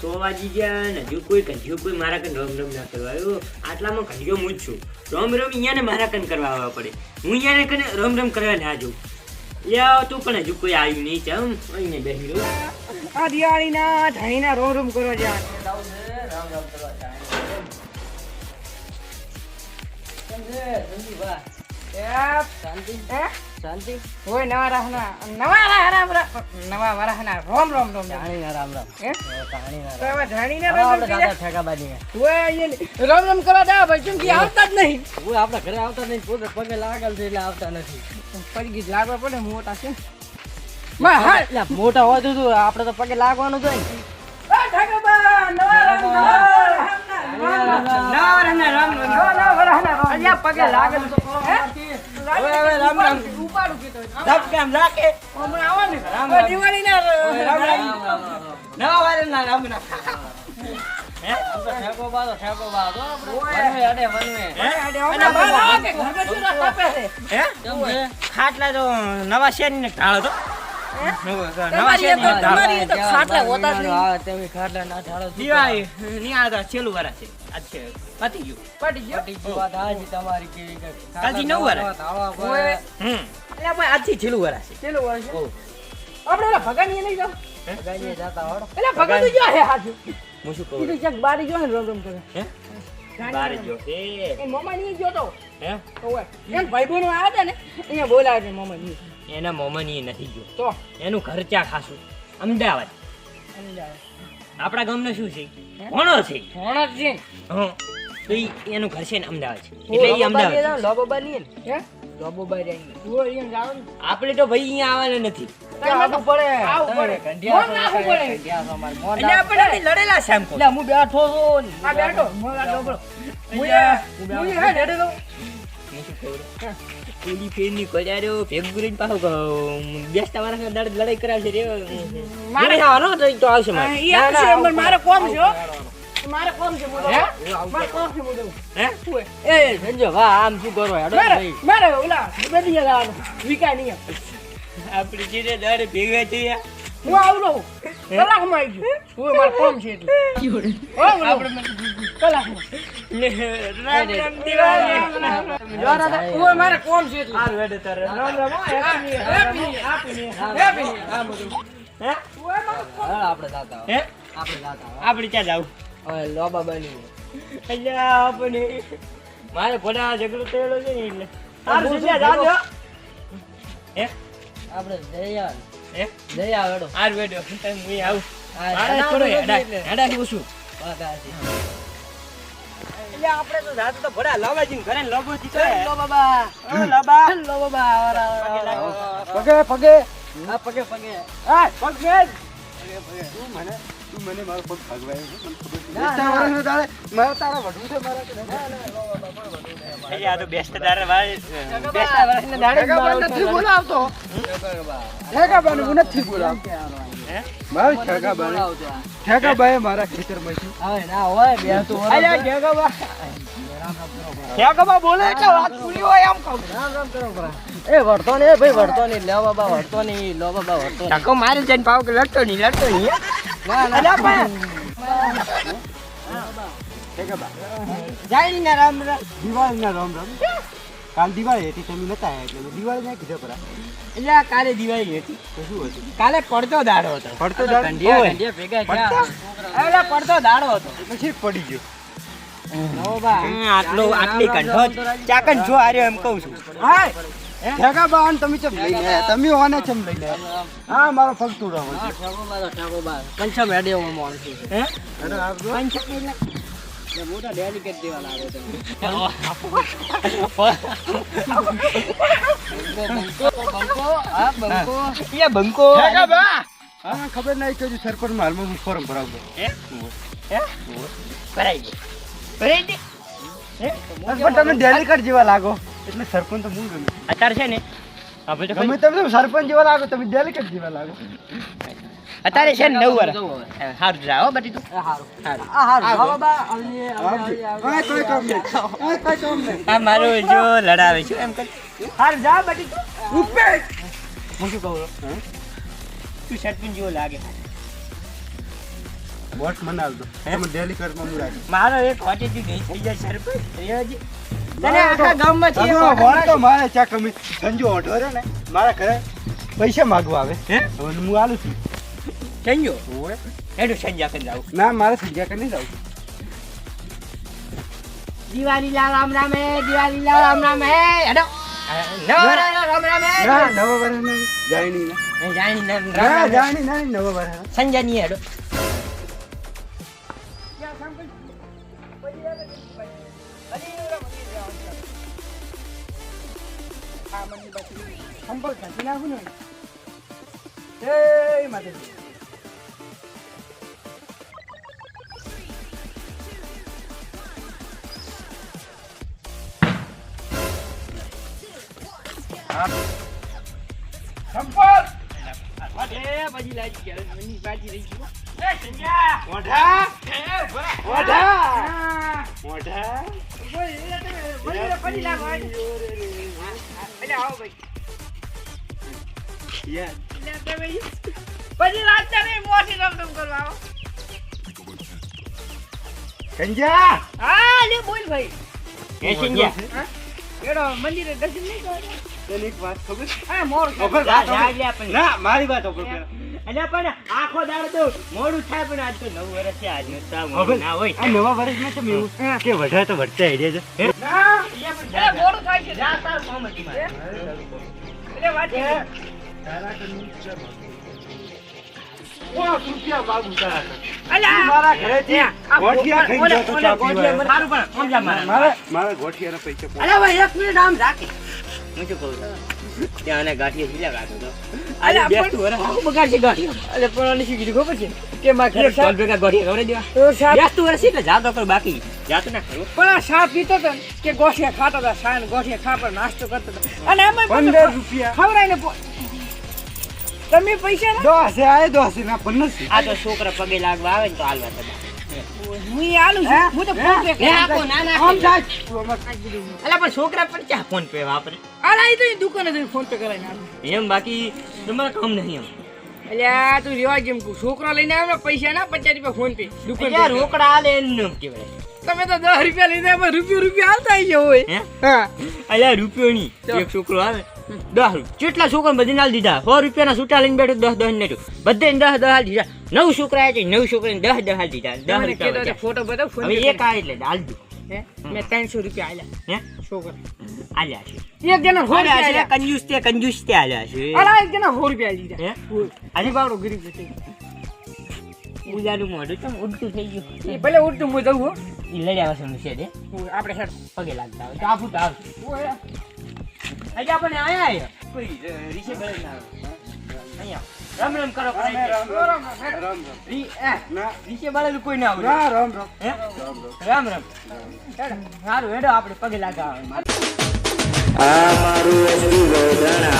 સો વાગી ગયા ને હજુ કોઈ કઢિયો કોઈ મારા કન રમ રમ ના કરવા આવ્યો. આટલામાં કઢિયો હું જ છું. રમ રમ અહીંયા ને મારા કન કરવા આવવા પડે. હું અહીંયા કને રમ રમ કરવા ના જાઉં. લ્યા તું પણ હજુ કોઈ આવ્યું નહીં ચમ અહીંને બેસી રહ્યો આ દિવાળીના ધણીના રોમ રોમ કરવા શાંતિ. હોય નવા રાહના નવા રાહના નવા વરાહના રોમ રોમ રોમ જાણીના રામ રામ. હે? જાણીના તો હવે ધાણીને રામ રોમ આપણે રોમ દાદા ઠેકાબાજી હોય અહીંયા રોમ રોમ કરવા દા ભાઈ કેમ કે આવતા જ નહીં. હું આપણા ઘરે આવતા નહીં. પોતે પગે લાગેલ છે એટલે આવતા નથી. પડી ગઈ લાગવા પડે મોટા છે. મોટા હોય તો આપડે આપણે તો પગે લાગવાનું. આ નવા રામ, નવા રામના, નવા રામ નવા રોમ. પગે લાગે તો? હવે હવે રામ રામ. ઉપાડું કીધું. ધબ કેમ રાખે. હમણાં આવો ને. રામ રામ. દિવાળીના રામ રામ. નવા વાળા રામ રામ આમ તો ઠેકો બાજો, ઠેકો બાજો વનવે અડે વનવે. અરે, હમણાં આવો. કે ઘરમાં શું રસ હે? ખાટલા તો નવા શેરી ને ઢાળો તો હોતા જ નહીં. હા, તેવી ખાટલા ના ઢાળો શું દિવાળી ની આ તો એટલે જો હે હાજુ. હું શું બારી ગયો ને રોમ રોમ કરે. હે? બાર. એ તો. હે. એમ આવ્યા હતા ને, અહીંયા બોલાવે છે મામાની. એના મોમની નથી ગયો. તો, એનું ખર્ચા ખાસું અમદાવાદ. સમજ આવે. આપણા ગામનો શું છે? ભણો છે. ભણો છે. હં. તો એનું ઘર છે ને અમદાવાદ. છે એટલે એ અમદાવાદ લોબોબા લઈએ ને. લોબોબા. આપણે તો ભાઈ અહીંયા આવવાના નથી. લડેલા હું બેઠો છું. બેઠો. હું શું કહું પેલી ફેરની કોજાર્યો ભેગું કરીને પાછું કહું, બેસતા માણસને દાડે લડાઈ કરાવશે રે. મારે- આવવાનો તો તો આવશે મારે. ઈ આવશે, મારે કોમ છે મારે કોમ છે મોડો હે? મારે કોમ છે મોડો હે? એ સંજો વા આમ શું કરો હેડો મારે ભાઈ. મારે ઓલા બધી જવાનું વિકા નહીં આપણે જે દાડે ભેગા થયા. હું આવું રહું કલાકમાં આવી ગયું. હું મારે કોમ છે એટલે. મારે મારે આપણે આપણે ક્યાં જાવ મારે ભલા ઝઘડો થયેલો છે ને એટલે. હે આપણે જયા હે જયા હારું હેડો હું આવું હેડા હેડા હાચી. એટલે આપણે તો જાતો તો ભલા લાવાજી ઘરે લોબો જીતો લો બાબા. લો બાબા લો બાબા આવરા, પગે હા પગે પગે. હા પગે પગે. હા પગે. આ તો બેસ્ટ તારે ભાઈ. બેસ્ટ વર્ષને દાડે નથી બોલાવતો. ઠેકાબા. ઠેકાબાને હું નથી બોલાવતો. હે? મારું ઠેકાબાને બોલાવજો. ઠેકાબાએ મારા ખેતરમાં છે. હવે ના હોય બે તો અલ્યા ઠેકાબા ઠેકાબા બોલે એટલે વાત પૂરી હોય એમ કહું. રામ કરો ભરા એ વર્તો ને ભાઈ વર્તો નહીં લે બાબા વળતો નહીં લો બાબા વળતો નહીં. ધક્કો મારી જઈને પાવ કે લડતો નહીં લડતો નહીં ના ના. અલ્યા પણ. જાય નહીં ને રામ રામ. દિવાળીના રામ રામ. કાલ દિવાળી હતી તમે નતા આવ્યા એટલે દિવાળી ના કીધો પરા. એટલે કાલે દિવાળી હતી. તો શું હતું? કાલે પડતો દાડો હતો. પડતો દાડો? કંઢિયા ભેગા થયા. એટલે પડતો દાડો હતો. પછી પડી ગયો. આટલો આટલી કંઠો ચાકન જો હાર્યો એમ કહું છું. હાય ઠેકાબા અને તમે ચમ લઈને આયા તમે ઓને ચમ લઈને આયા હા મારો ફગતું રહો હા, હેડે હું? છું. એટલે ખબર નહીં કે સરપંચ હાલમાં હું ફોર્મ ભરાવું ભરાઈ ગઈ ભરાઈ પણ તમે ડેલિકેટ જેવા લાગો એટલે સરપંચ તો હું ગમે અત્યારે છે ને તમે તમે સરપંચ જેવા લાગો તમે ડેલિકેટ જેવા લાગો અત્યારે છે ને નવ જવું વાર. સારું જાઓ બટી તું. આ. હા, હા હા મારું જો લડાવે છે એમ કર. હાર જા બટી તું. હું શું કહું? તું સરપંચ જેવો લાગે. વોટ મને તમે ડેલી કર હું રાખીશ મારો એક હોટેથી ગઈ થઈ જાય સરપંચ રેવાજી તને આખા સંજુ, હોટેલ વોટ તો મારે ચા કમી સંજો ઓઢો ને. મારા ઘરે પૈસા માગવા આવે. હે? હું આલું છું. સંજો ઓવે. એનું સંજા કરી જાવ ના મારે સંજ્યા કરી જાઉં દિવાળી લાલ રામ રામ હે દિવાળી લાલ રામ રામ. હે હેડો નવરા રામ રામ. હે ના નવા વર્ષ જાય નહીં ના. જાણી ના રામ ના રામ. જાય નહીં ના નહીં, નવા વર્ષની હેડો. સંપર્ક નાખું ને. જય માતાજી. પછી લાજી કે મની બાજી રહી ગયો મોઢા મોઢા મોઢા બોલ, એટલે તમે બોલી પડી લાગો, હાલ. એટલે આવો ભાઈ. યાર એટલે તમે પછી લાગતા નહીં, મોટી રમરમ કરવા આવો. હા, લે બોલ ભાઈ. એ સંજા હા? એડો મંદિરે દર્શન નહીં કરવા? તને એક વાત ખબર મોર છે. પણ. ના મારી વાત ખબર પેલા. પણ આખો દાડો તો મોડું થાય પણ આજ તો નવ વર્ષ છે આજ તો ના હોય. આ નવા વર્ષમાં તો એવું કે વઢા તો વઢતા હેડે છે. ના, મોડું થાય છે. જા તાર કોમ એટલે વાત છે. પાંચ રૂપિયા માગું તારા અલા, મારા ઘરેથી ગોઠિયા ખાઈને ઓલે- જતો ઓલે ચા ગોઠિયા પીવા. સારું પણ સમજા મારે. મારે મારે ગોઠિયાના પૈસા અલા ભાઈ, એક મિનિટ આમ રાખે. હું શું કહું છું? ત્યાં આને ગાંઠિયા ખીલા કાઢો તો. અલા, આજે બેસતું પણ- બગાડશે ગાંઠિયો. અલે, પણ આને શું કીધું ખબર છે? કે મારા ઘરે ઘરે ભેગા ગાંઠિયા ખવડાવી દેવા. તો સાહેબ બેસતું વરસ એટલે જાતો કર બાકી જાતું ના કરું પણ આ સાપ પીતો હતો કે ગોઠિયા ખાતા હતા સાયન ગોઠિયા ખાતા નાસ્તો કરતો હતો અને એમાં રૂપિયા ખવડાવીને તમે પૈસા દોસે આય દોસે ના પન્નાસ આ તો છોકરા પગે લાગવા આવે ને તો હાલવા તમે હું આલું છું. હું? તો ફોન પે લે આપો, ના, ના, આમ જાય તું અમાર અલા પણ છોકરા પણ ક્યાં ફોન પે વાપરે? અલા ઈ તો દુકાને જઈને ફોન પે કરાવીને આલું. એમ બાકી તમારે કામ નહીં એમ. અલ્યા તું રેવા જેમ કહું છોકરો લઈને આવ્યો ને પૈસા ના પચાસ રૂપિયા ફોન પે દુકાન યાર રોકડા આલે એમ તમે તો દસ રૂપિયા લઈને રૂપિયા રૂપિયો આવતા આવી હોય. હા? અલ્યા રૂપિયો નહીં. એક છોકરો આવે. દસ કેટલા છોકરા બધી નાલ દીધા. સો રૂપિયાના છૂટા લઈને બેઠો દસ દસ ને બધે દસ દસ હાલ દીધા. નવ છોકરા છે નવ છોકરાને દસ દસ હાલ દીધા. દસ રૂપિયા ફોટો બતાવ એક આ એટલે હાલ દઉં. મેં ત્રણસો રૂપિયા આલ્યા. હે? છોકરા. આલ્યા છે. એક જણા સો આલ્યા. કંજૂસ તે કંજૂસ તે આલ્યા છે. અલા એક જણા સો રૂપિયા આલી હે? આજે બાવડો ગરીબ છે ઉજાનું મોઢું ચમ ઉડતું થઈ ગયું. એ ભલે ઉડતું હું જવું હો. લડ્યા વસનું છે દે આપણે હેડ. પગે લાગતા હોય. તો આ ફૂટ આવશે. આજે આપણે આયા આયા. કોઈ રીશે બળે ના અહીંયા. રામ રામ કરો રામ રામ રામ રામ રી એ ના. રીશે બળેલું કોઈ ના આવડે. ના રામ રામ. હે? રામ રામ. હેડો. સારું હેડો આપણે પગે લાગા આ મારું એસટી ગોધરા